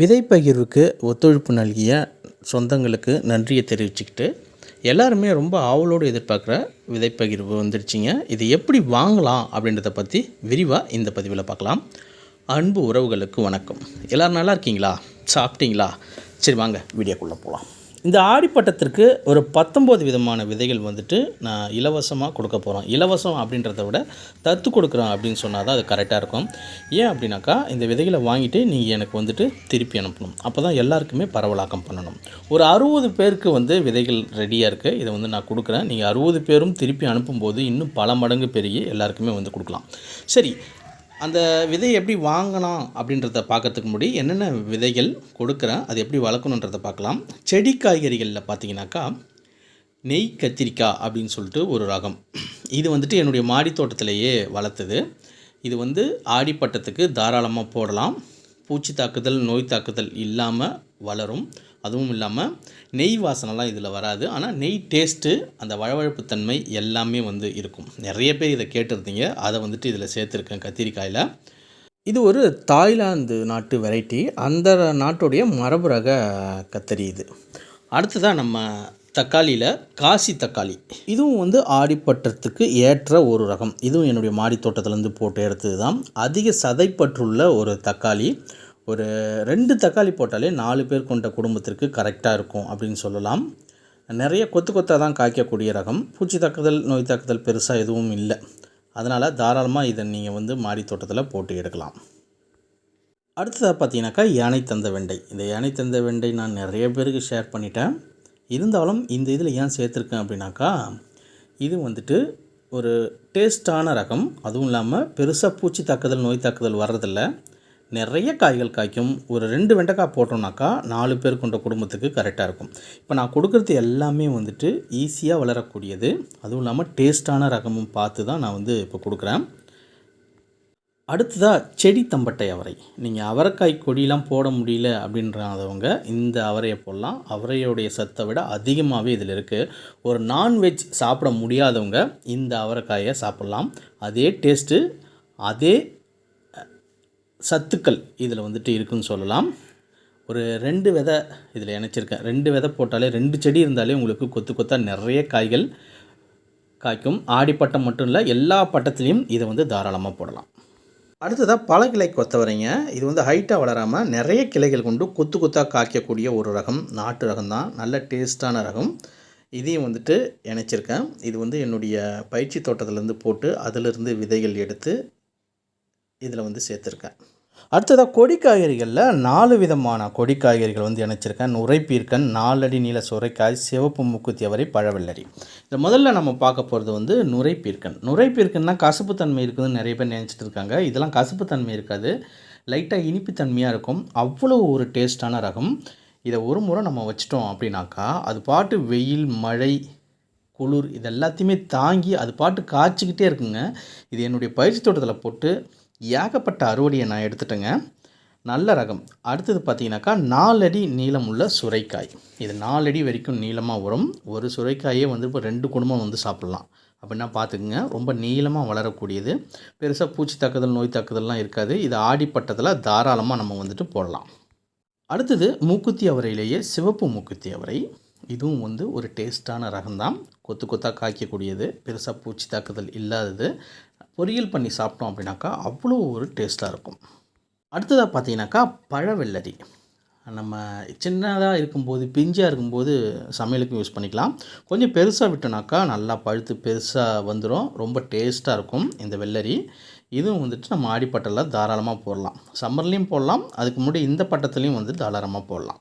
விதைப்பகிர்வுக்கு ஒத்துழைப்பு நல்கிய சொந்தங்களுக்கு நன்றியை தெரிவிச்சுக்கிட்டு எல்லாருமே ரொம்ப ஆவலோடு எதிர்பார்க்குற விதைப்பகிர்வு வந்துருச்சுங்க. இது எப்படி வாங்கலாம் அப்படின்றத பற்றி விரிவாக இந்த பதிவில் பார்க்கலாம். அன்பு உறவுகளுக்கு வணக்கம். எல்லோரும் நல்லா இருக்கீங்களா? சாப்பிட்டீங்களா? சரி வாங்க வீடியோக்குள்ளே போகலாம் இந்த ஆடிப்பட்டத்திற்கு ஒரு பத்தொம்போது விதமான விதைகள் வந்துட்டு நான் இலவசமாக கொடுக்க போகிறோம் இலவசம் அப்படின்றத விட தத்து கொடுக்குறோம் அப்படின்னு சொன்னால் தான் அது கரெக்டாக இருக்கும். ஏன் அப்படின்னாக்கா இந்த விதைகளை வாங்கிட்டு நீங்கள் எனக்கு வந்துட்டு திருப்பி அனுப்பணும். அப்போ தான் எல்லாருக்குமே பரவலாக்கம் பண்ணணும். ஒரு அறுபது பேருக்கு வந்து விதைகள் ரெடியாக இருக்குது இதை வந்து நான் கொடுக்குறேன். நீங்கள் அறுபது பேரும் திருப்பி அனுப்பும்போது இன்னும் பல மடங்கு பெருகி எல்லாருக்குமே வந்து கொடுக்கலாம். சரி அந்த விதையை எப்படி வாங்கலாம் அப்படின்றத பார்க்கறதுக்கு முன்னாடி என்னென்ன விதைகள் கொடுக்குறேன் அது எப்படி வளர்க்கணுன்றதை பார்க்கலாம். செடி காய்கறிகளில் பார்த்தீங்கன்னாக்கா நெய் கத்திரிக்காய் அப்படின்னு சொல்லிட்டு ஒரு ரகம். இது வந்துட்டு என்னுடைய மாடி தோட்டத்திலேயே வளர்த்தது. இது வந்து ஆடிப்பட்டத்துக்கு தாராளமாக போடலாம். பூச்சி தாக்குதல் நோய் தாக்குதல் இல்லாமல் வளரும். அதுவும் இல்லாமல் நெய் வாசனைலாம் இதில் வராது. ஆனால் நெய் டேஸ்ட்டு அந்த வழவழப்பு தன்மை எல்லாமே வந்து இருக்கும். நிறைய பேர் இதை கேட்டிருந்தீங்க. அதை வந்துட்டு இதில் சேர்த்துருக்கேன் கத்திரிக்காயில். இது ஒரு தாய்லாந்து நாட்டு வெரைட்டி அந்த நாட்டுடைய மரபு ரக கத்தரி இது. அடுத்ததாக நம்ம தக்காளியில் காசி தக்காளி. இதுவும் வந்து ஆடிப்பட்டத்துக்கு ஏற்ற ஒரு ரகம். இதுவும் என்னுடைய மாடி தோட்டத்திலேருந்து போட்டு எடுத்தது தான் அதிக சதைப்பற்றுள்ள ஒரு தக்காளி. ஒரு ரெண்டு தக்காளி போட்டாலே நாலு பேர் கொண்ட குடும்பத்திற்கு கரெக்டாக இருக்கும் அப்படின்னு சொல்லலாம். நிறைய கொத்து கொத்தாக தான் காய்க்கக்கூடிய ரகம். பூச்சி தாக்குதல் நோய் தாக்குதல் பெருசாக எதுவும் இல்லை. அதனால் தாராளமாக இதை நீங்கள் வந்து மாடி தோட்டத்தில் போட்டு எடுக்கலாம். அடுத்ததாக பார்த்தீங்கன்னாக்கா யானை தந்த வெண்டை. இந்த யானை தந்த வெண்டை நான் நிறைய பேருக்கு ஷேர் பண்ணிட்டேன். இருந்தாலும் இந்த இதில் ஏன் சேர்த்துருக்கேன் அப்படின்னாக்கா இது வந்துட்டு ஒரு டேஸ்டான ரகம். அதுவும் இல்லாமல் பெருசாக பூச்சி தாக்குதல் நோய் தாக்குதல் வர்றதில்ல. நிறைய காய்கள் காய்க்கும். ஒரு ரெண்டு வெண்டைக்காய் போட்டோம்னாக்கா நாலு பேர் கொண்ட குடும்பத்துக்கு கரெக்டாக இருக்கும். இப்போ நான் கொடுக்குறது எல்லாமே வந்துட்டு ஈஸியாக வளரக்கூடியது. அதுவும் இல்லாமல் டேஸ்ட்டான ரகமும் பார்த்து தான் நான் வந்து இப்போ கொடுக்குறேன். அடுத்ததாக செடி தம்பட்டை அவரை. நீங்கள் அவரைக்காய் கொடியெலாம் போட முடியல அப்படின்றவங்க இந்த அவரையை போடலாம். அவரையோடைய சத்தை விட அதிகமாகவே இதில் இருக்குது ஒரு நான்வெஜ் சாப்பிட முடியாதவங்க இந்த அவரைக்காயை சாப்பிட்லாம். அதே டேஸ்ட்டு அதே சத்துக்கள் இதில் வந்துட்டு இருக்குன்னு சொல்லலாம். ஒரு ரெண்டு விதை இதில் இணைச்சிருக்கேன். ரெண்டு விதை போட்டாலே ரெண்டு செடி இருந்தாலே உங்களுக்கு கொத்து கொத்தாக நிறைய காய்கள் காய்க்கும். ஆடிப்பட்டம் மட்டும் இல்லை எல்லா பட்டத்துலேயும் இதை வந்து தாராளமாக போடலாம். அடுத்ததாக பல கிளை கொத்தவரைங்க. இது வந்து ஹைட்டாக வளராமல் நிறைய கிளைகள் கொண்டு கொத்து கொத்தாக காய்க்கக்கூடிய ஒரு ரகம் நாட்டு ரகம் தான். நல்ல டேஸ்ட்டான ரகம். இதையும் வந்துட்டு இணைச்சிருக்கேன். இது வந்து என்னுடைய பயிற்சி தோட்டத்திலேருந்து போட்டு அதிலிருந்து விதைகள் எடுத்து இதில் வந்து சேர்த்துருக்கேன். அடுத்ததாக கொடி காய்கறிகளில் நாலு விதமான கொடி காய்கறிகள் வந்து இணைச்சிருக்கேன். நுரைப்பீர்க்கன் நாலடி நீல சுரைக்காய் சிவப்பு மூக்குத்தி அவரை பழவெள்ளரி. இந்த முதல்ல நம்ம பார்க்க போகிறது வந்து நுரைப்பீர்க்கன். நுரைப்பீர்க்கன்னா கசப்புத்தன்மை இருக்குதுன்னு நிறைய பேர் நினச்சிட்டு இருக்காங்க. இதெல்லாம் கசப்புத்தன்மை இருக்காது. லைட்டாக இனிப்புத்தன்மையாக இருக்கும். அவ்வளோ ஒரு டேஸ்டான ரகம். இதை ஒரு முறை நம்ம வச்சிட்டோம் அப்படின்னாக்கா அது பாட்டு வெயில் மழை குளிர் இது எல்லாத்தையுமே தாங்கி அது பாட்டு காய்ச்சிக்கிட்டே இருக்குங்க. இது என்னுடைய பயிற்சி தோட்டத்தில் போட்டு ஏகப்பட்ட அறுவடையை நான் எடுத்துட்டேங்க. நல்ல ரகம். அடுத்தது பார்த்தீங்கன்னாக்கா நாலடி நீளம் உள்ள சுரைக்காய். இது நாலடி வரைக்கும் நீளமாக வரும். ஒரு சுரைக்காயே வந்து இப்போ ரெண்டு குடும்பம் வந்து சாப்பிட்லாம். அப்படின்னா பார்த்துக்குங்க ரொம்ப நீளமாக வளரக்கூடியது. பெருசாக பூச்சி தாக்குதல் நோய் தாக்குதல்லாம் இருக்காது. இது ஆடிப்பட்டத்தில் தாராளமாக நம்ம வந்துட்டு போடலாம். அடுத்தது மூக்குத்தி அவரையிலேயே சிவப்பு மூக்குத்தி அவரை. இதுவும் வந்து ஒரு டேஸ்ட்டான ரகம்தான். கொத்து கொத்தாக காய்க்கக்கூடியது. பெருசாக பூச்சி தாக்குதல் இல்லாதது. பொரியல் பண்ணி சாப்பிட்டோம் அப்படின்னாக்கா அவ்வளோ ஒரு டேஸ்ட்டாக இருக்கும். அடுத்ததாக பார்த்தீங்கன்னாக்கா பழவெள்ளரி. நம்ம சின்னதாக இருக்கும்போது பிஞ்சாக இருக்கும்போது சமையலுக்கும் யூஸ் பண்ணிக்கலாம். கொஞ்சம் பெருசாக விட்டோனாக்கா நல்லா பழுத்து பெருசாக வந்துடும் ரொம்ப டேஸ்ட்டாக இருக்கும் இந்த வெள்ளரி. இதுவும் வந்துட்டு நம்ம ஆடிப்பட்டலில் தாராளமாக போடலாம். சம்மர்லேயும் போடலாம். அதுக்கு முன்னாடி இந்த பட்டத்துலேயும் வந்து தாராளமாக போடலாம்.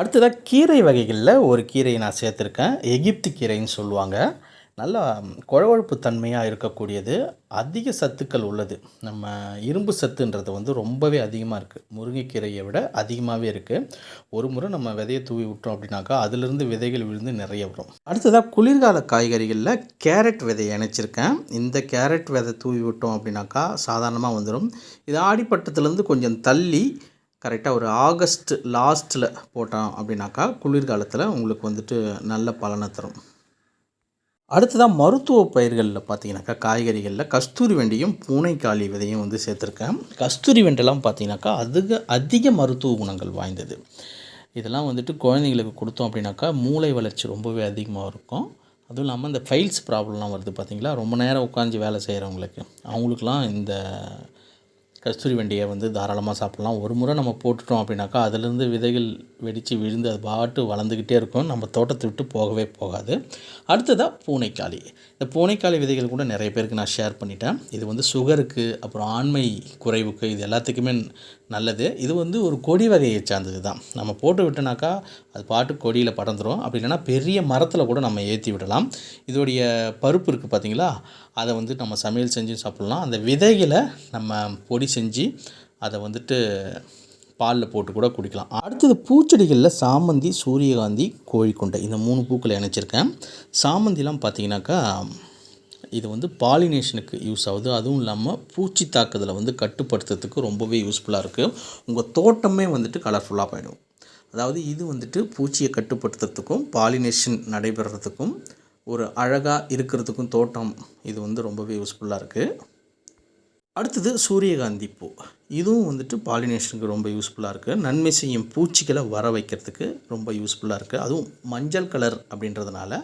அடுத்ததாக கீரை வகைகளில் ஒரு கீரையை நான் சேர்த்துருக்கேன். எகிப்து கீரைன்னு சொல்லுவாங்க. நல்லா குழவழப்பு தன்மையாக இருக்கக்கூடியது அதிக சத்துக்கள் உள்ளது. நம்ம இரும்பு சத்துன்றது வந்து ரொம்பவே அதிகமாக இருக்குது முருங்கைக்கீரையை விட அதிகமாகவே இருக்குது ஒரு முறை நம்ம விதையை தூவி விட்டோம் அப்படின்னாக்கா அதிலிருந்து விதைகள் விழுந்து நிறைய வரும். அடுத்ததாக குளிர்கால காய்கறிகளில் கேரட் விதையை இணைச்சிருக்கேன். இந்த கேரட் விதை தூவி விட்டோம் அப்படின்னாக்கா சாதாரணமாக வந்துடும் இது ஆடிப்பட்டத்துலேருந்து கொஞ்சம் தள்ளி கரெக்டாக ஒரு ஆகஸ்ட் லாஸ்ட்டில் போட்டோம் அப்படின்னாக்கா குளிர்காலத்தில் உங்களுக்கு வந்துட்டு நல்ல பலனை தரும். அடுத்ததாக மருத்துவ பயிர்களில் பார்த்தீங்கன்னாக்கா காய்கறிகளில் கஸ்தூரி வெண்டையும் பூனைக்காளி விதையும் வந்து சேர்த்துருக்கேன். கஸ்தூரி வெண்டெல்லாம் பார்த்தீங்கன்னாக்கா அதிக அதிக மருத்துவ குணங்கள் வாய்ந்தது. இதெல்லாம் வந்துட்டு குழந்தைங்களுக்கு கொடுத்தோம் அப்படின்னாக்கா மூளை வளர்ச்சி ரொம்பவே அதிகமாக இருக்கும். அதுவும் இல்லாமல் இந்த ஃபைல்ஸ் ப்ராப்ளம்லாம் வருது பார்த்திங்களா ரொம்ப நேரம் உட்காந்து வேலை செய்கிறவங்களுக்கு அவங்களுக்குலாம் இந்த கஸ்தூரி வெண்டையை வந்து தாராளமாக சாப்பிட்லாம். ஒரு முறை நம்ம போட்டுட்டோம் அப்படின்னாக்கா அதுலேருந்து விதைகள் வெடித்து விழுந்து அது பாட்டு வளர்ந்துக்கிட்டே இருக்கும். நம்ம தோட்டத்தை விட்டு போகவே போகாது. அடுத்ததாக பூனைக்காளி. இந்த பூனைக்காளி விதைகள் கூட நிறைய பேருக்கு நான் ஷேர் பண்ணிட்டேன். இது வந்து சுகருக்கு அப்புறம் ஆண்மை குறைவுக்கு இது எல்லாத்துக்குமே நல்லது. இது வந்து ஒரு கொடி வகையை சார்ந்தது தான். நம்ம போட்டு விட்டோனாக்கா அது பாட்டு கொடியில் படர்ந்துடும் அப்படி இல்லைன்னா பெரிய மரத்தில் கூட நம்ம ஏற்றி விடலாம். இதோடைய பருப்பு இருக்குது பார்த்தீங்களா அதை வந்து நம்ம சமையல் செஞ்சு சாப்பிட்லாம். அந்த விதைகளை நம்ம பொடி செஞ்சு அதை வந்துட்டு பாலில் போட்டு கூட குடிக்கலாம். அடுத்தது பூச்செடிகளில் சாமந்தி சூரியகாந்தி கோழிக்கொண்டை இந்த மூணு பூக்களை இணைச்சிருக்கேன். சாமந்திலாம் பார்த்தீங்கன்னாக்கா இது வந்து பாலினேஷனுக்கு யூஸ் ஆகுது. அதுவும் இல்லாமல் பூச்சி தாக்குதலை வந்து கட்டுப்படுத்துறதுக்கு ரொம்பவே யூஸ்ஃபுல்லாக இருக்குது உங்கள் தோட்டமே வந்துட்டு கலர்ஃபுல்லாக போயிடும். அதாவது இது வந்துட்டு பூச்சியை கட்டுப்படுத்துறதுக்கும் பாலினேஷன் நடைபெறத்துக்கும் ஒரு அழகாக இருக்கிறதுக்கும் தோட்டம். இது வந்து ரொம்பவே யூஸ்ஃபுல்லாக இருக்குது அடுத்தது சூரியகாந்தி பூ. இதுவும் வந்துட்டு பாலினேஷனுக்கு ரொம்ப யூஸ்ஃபுல்லாக இருக்குது நன்மை செய்யும் பூச்சிகளை வர வைக்கிறதுக்கு ரொம்ப யூஸ்ஃபுல்லாக இருக்குது அதுவும் மஞ்சள் கலர் அப்படின்றதுனால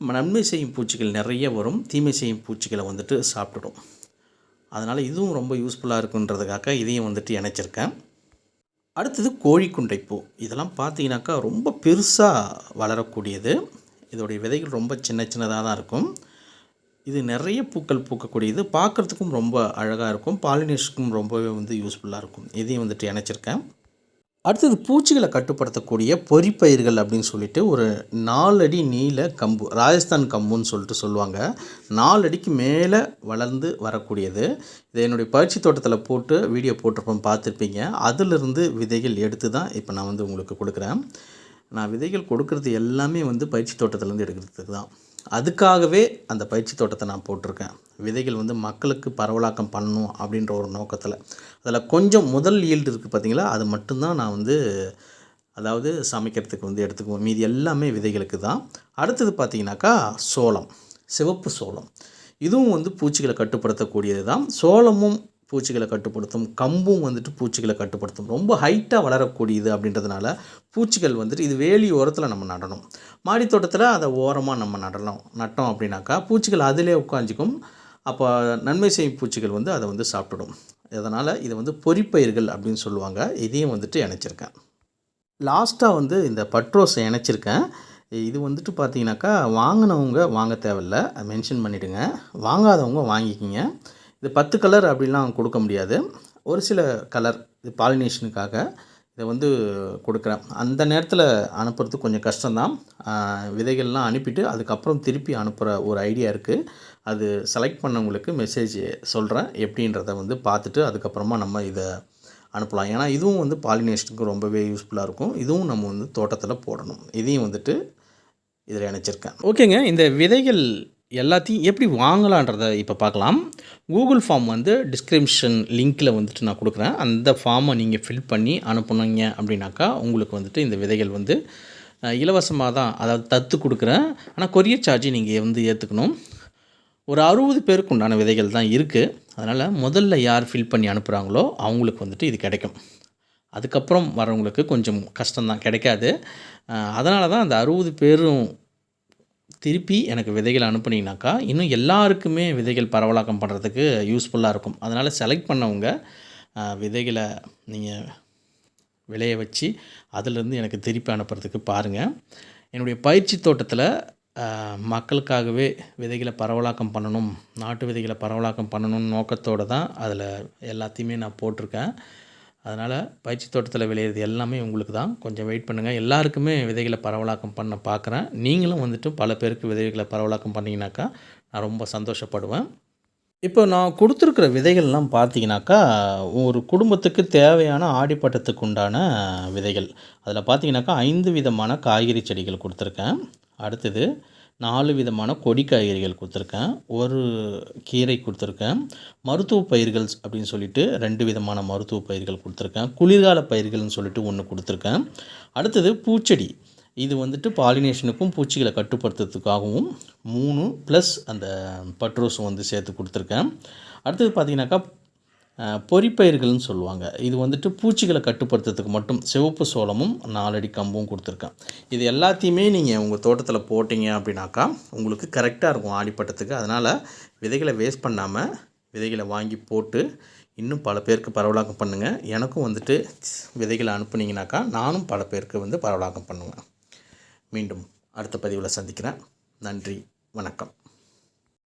நன்மை செய்யும் பூச்சிகள் நிறைய வரும் தீமை செய்யும் பூச்சிகளை வந்துட்டு சாப்பிட்டுடும். அதனால் இதுவும் ரொம்ப யூஸ்ஃபுல்லாக இருக்குன்றதுக்காக இதையும் வந்துட்டு இணைச்சிருக்கேன். அடுத்தது கோழிக்குண்டை பூ இதெல்லாம் பார்த்தீங்கன்னாக்கா ரொம்ப பெருசாக வளரக்கூடியது. இதோடைய விதைகள் ரொம்ப சின்ன சின்னதாக தான் இருக்கும். இது நிறைய பூக்கள் பூக்கக்கூடியது. பார்க்குறதுக்கும் ரொம்ப அழகாக இருக்கும். பாலினேஷனுக்கும் ரொம்பவே வந்து யூஸ்ஃபுல்லாக இருக்கும். இதையும் வந்துட்டு இணைச்சிருக்கேன். அடுத்தது பூச்சிகளை கட்டுப்படுத்தக்கூடிய பொறிப்பயிர்கள் அப்படின்னு சொல்லிட்டு ஒரு நாலடி நீல கம்பு ராஜஸ்தான் கம்புன்னு சொல்லிட்டு சொல்லுவாங்க. நாலடிக்கு மேலே வளர்ந்து வரக்கூடியது. இதை என்னுடைய பயிற்சி தோட்டத்தில் போட்டு வீடியோ போட்டிருப்போம் பார்த்துருப்பீங்க. அதிலிருந்து விதைகள் எடுத்து தான் இப்போ நான் வந்து உங்களுக்கு கொடுக்குறேன். நான் விதைகள் கொடுக்கறது எல்லாமே வந்து பயிற்சி தோட்டத்துலேருந்து எடுக்கிறதுக்கு தான் அதுக்காகவே அந்த பயிற்சி தோட்டத்தை நான் போட்டிருக்கேன். விதைகள் வந்து மக்களுக்கு பரவலாக்கம் பண்ணணும் அப்படின்ற ஒரு நோக்கத்தில். அதில் கொஞ்சம் முதல் ஈல்டு இருக்குது பார்த்தீங்களா அது மட்டும்தான் நான் வந்து அதாவது சமைக்கிறதுக்கு வந்து எடுத்துக்குவோம் மீதி எல்லாமே விதைகளுக்கு தான். அடுத்தது பார்த்தீங்கன்னாக்கா சோளம். சிவப்பு சோளம். இதுவும் வந்து பூச்சிகளை கட்டுப்படுத்தக்கூடியது தான் சோளமும் பூச்சிகளை கட்டுப்படுத்தும் கம்பும் வந்துட்டு பூச்சிகளை கட்டுப்படுத்தும். ரொம்ப ஹைட்டாக வளரக்கூடியது அப்படின்றதுனால பூச்சிகள் வந்துட்டு இது வேலி ஓரத்தில் நம்ம நடணும். மாடித்தோட்டத்தில் அதை ஓரமாக நம்ம நடலாம் நட்டோம் அப்படின்னாக்கா பூச்சிகள் அதிலே உட்காந்துக்கும் அப்போ நன்மை செய்யும் பூச்சிகள் வந்து அதை வந்து சாப்பிட்டுடும் அதனால் இதை வந்து பொறிப்பயிர்கள் அப்படின்னு சொல்லுவாங்க. இதையும் வந்துட்டு இணைச்சிருக்கேன். லாஸ்ட்டாக வந்து இந்த பட்ரோஸை இணைச்சிருக்கேன். இது வந்துட்டு பார்த்தீங்கன்னாக்கா வாங்கினவங்க வாங்க தேவையில்ல. மென்ஷன் பண்ணிவிடுங்க வாங்காதவங்க வாங்கிக்கிங்க. இது பத்து கலர் அப்படிலாம் கொடுக்க முடியாது. ஒரு சில கலர் இது பாலினேஷனுக்காக இதை வந்து கொடுக்குறேன். அந்த நேரத்தில் அனுப்புறது கொஞ்சம் கஷ்டம்தான். விதைகள்லாம் அனுப்பிட்டு அதுக்கப்புறம் திருப்பி அனுப்புகிற ஒரு ஐடியா இருக்குது அது செலக்ட் பண்ணவங்களுக்கு மெசேஜ் சொல்கிறேன் எப்படின்றத வந்து பார்த்துட்டு அதுக்கப்புறமா நம்ம இதை அனுப்பலாம். ஏன்னா இதுவும் வந்து பாலினேஷனுக்கு ரொம்பவே யூஸ்ஃபுல்லாக இருக்கும். இதுவும் நம்ம வந்து தோட்டத்தில் போடணும். இதையும் வந்துட்டு இதில் இணைச்சிருக்கேன். ஓகேங்க. இந்த விதைகள் எல்லாத்தையும் எப்படி வாங்கலான்றதை இப்போ பார்க்கலாம். கூகுள் ஃபார்ம் வந்து டிஸ்கிரிப்ஷன் லிங்க்கில் வந்துட்டு நான் கொடுக்குறேன். அந்த ஃபார்மை நீங்கள் ஃபில் பண்ணி அனுப்புனீங்க அப்படின்னாக்கா உங்களுக்கு வந்துட்டு இந்த விதைகள் வந்து இலவசமாக தான் அதாவது தத்து கொடுக்குறேன். ஆனால் கொரியர் சார்ஜ் நீங்கள் வந்து ஏற்றுக்கணும் ஒரு அறுபது பேருக்கு உண்டான விதைகள் தான் இருக்குது அதனால் முதல்ல யார் ஃபில் பண்ணி அனுப்புகிறாங்களோ அவங்களுக்கு வந்துட்டு இது கிடைக்கும். அதுக்கப்புறம் வரவங்களுக்கு கொஞ்சம் கஷ்டம்தான் கிடைக்காது. அதனால தான் அந்த அறுபது பேரும் திருப்பி எனக்கு விதைகள் அனுப்புனீங்கனாக்கா இன்னும் எல்லாருக்குமே விதைகள் பரவலாக்கம் பண்ணுறதுக்கு யூஸ்ஃபுல்லாக இருக்கும். அதனால் செலக்ட் பண்ணவங்க விதைகளை நீங்கள் விளைய வச்சு அதிலிருந்து எனக்கு திருப்பி அனுப்புறதுக்கு பாருங்கள் என்னுடைய பயிற்சி தோட்டத்தில் மக்களுக்காகவே விதைகளை பரவலாக்கம் பண்ணணும் நாட்டு விதைகளை பரவலாக்கம் பண்ணணும்னு நோக்கத்தோடு தான் அதில் எல்லாத்தையுமே நான் போட்டிருக்கேன். அதனால் பயிற்சி தோட்டத்தில் விளையிறது எல்லாமே உங்களுக்கு தான் கொஞ்சம் வெயிட் பண்ணுங்கள் எல்லாருக்குமே விதைகளை பரவலாக்கம் பண்ண பார்க்குறேன் நீங்களும் வந்துட்டு பல பேருக்கு விதைகளை பரவலாக்கம் பண்ணிங்கனாக்கா நான் ரொம்ப சந்தோஷப்படுவேன். இப்போ நான் கொடுத்துருக்குற விதைகள்லாம் பார்த்தீங்கன்னாக்கா ஒரு குடும்பத்துக்கு தேவையான ஆடிப்பட்டத்துக்கு உண்டான விதைகள். அதில் பார்த்தீங்கன்னாக்கா ஐந்து விதமான காய்கறி செடிகள் கொடுத்துருக்கேன். அடுத்தது நாலு விதமான கொடி காய்கறிகள் கொடுத்துருக்கேன். ஒரு கீரை கொடுத்துருக்கேன். மருத்துவ பயிர்கள் அப்படின்னு சொல்லிட்டு ரெண்டு விதமான மருத்துவ பயிர்கள் கொடுத்துருக்கேன். குளிர்கால பயிர்கள்னு சொல்லிட்டு ஒன்று கொடுத்துருக்கேன். அடுத்தது பூச்செடி. இது வந்துட்டு பாலினேஷனுக்கும் பூச்சிகளை கட்டுப்படுத்துறதுக்காகவும் மூணு ப்ளஸ் அந்த பட்ரோஸும் வந்து சேர்த்து கொடுத்துருக்கேன். அடுத்தது பார்த்தீங்கன்னாக்கா பொறிப்பயிர்கள்னு சொல்லுவாங்க. இது வந்துட்டு பூச்சிகளை கட்டுப்படுத்துறதுக்கு மட்டும் சிவப்பு சோளமும் நாலடி கம்பும் கொடுத்துருக்கேன். இது எல்லாத்தையுமே நீங்கள் உங்கள் தோட்டத்தில் போட்டிங்க அப்படின்னாக்கா உங்களுக்கு கரெக்டாக இருக்கும் ஆடிப்பட்டத்துக்கு. அதனால் விதைகளை வேஸ்ட் பண்ணாமல் விதைகளை வாங்கி போட்டு இன்னும் பல பேருக்கு பரவலாக்கம் பண்ணுங்கள் எனக்கும் வந்துட்டு விதைகளை அனுப்புனீங்கனாக்கா நானும் பல பேருக்கு வந்து பரவலாக்கம் பண்ணுவேன். மீண்டும் அடுத்த பதிவில் சந்திக்கிறேன். நன்றி. வணக்கம்.